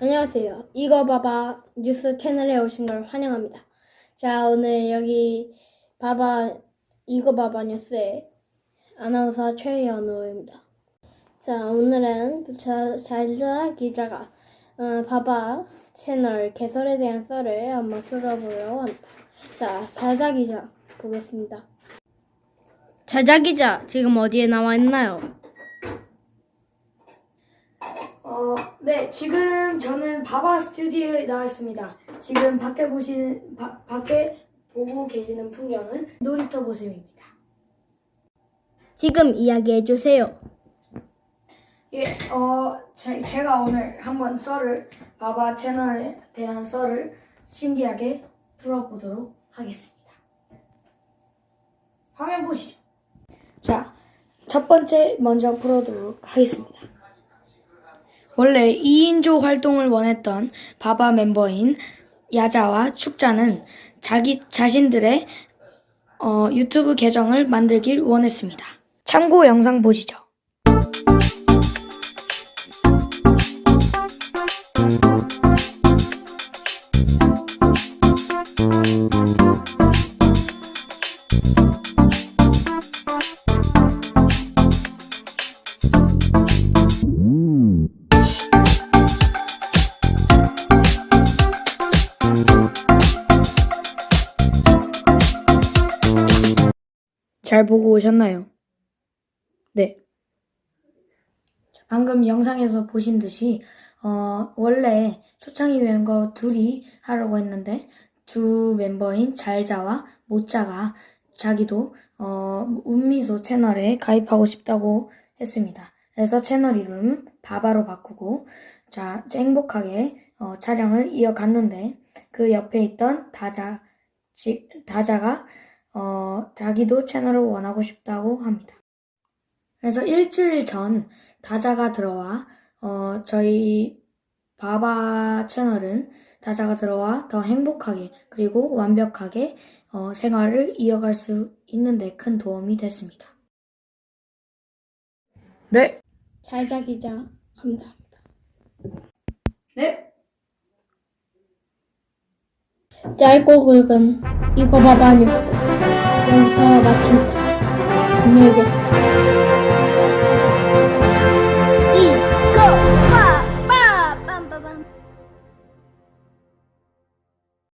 안녕하세요. 이거 봐봐 뉴스 채널에 오신 걸 환영합니다. 자, 오늘 여기 봐봐 이거 봐봐 뉴스의 아나운서 최연우입니다. 자, 오늘은 자, 잘자 기자가 어, 봐봐 채널 개설에 대한 썰을 한번 풀어보려고 합니다. 자, 잘자 기자 보겠습니다. 잘자 기자 지금 어디에 나와 있나요? 어, 네, 지금 저는 바바 스튜디오에 나와 있습니다. 지금 밖에 보시는, 바, 밖에 보고 계시는 풍경은 놀이터 모습입니다. 지금 이야기해 주세요. 예, 어, 제, 제가 오늘 한번 썰을, 바바 채널에 대한 썰을 신기하게 풀어보도록 하겠습니다. 화면 보시죠. 자, 첫 번째 먼저 풀어보도록 하겠습니다. 원래 2인조 활동을 원했던 바바 멤버인 야자와 축자는 자기 자신들의 어, 유튜브 계정을 만들길 원했습니다. 참고 영상 보시죠. 잘 보고 오셨나요? 네. 방금 영상에서 보신 듯이 어, 원래 초창이 멤버 둘이 하려고 했는데 두 멤버인 잘자와 못자가 자기도 어, 운미소 채널에 가입하고 싶다고 했습니다. 그래서 채널 이름은 바바로 바꾸고 자 행복하게 어, 촬영을 이어갔는데 그 옆에 있던 다자 지, 다자가 어, 자기도 채널을 원하고 싶다고 합니다. 그래서 일주일 전 다자가 들어와 어, 저희 바바 채널은 다자가 들어와 더 행복하게 그리고 완벽하게 어, 생활을 이어갈 수 있는데 큰 도움이 됐습니다. 네, 잘자 기자 감사합니다. 네. 짧고 굵은 이거 봐봐 뉴스 여기서 마칩니다. 안녕히 계세요.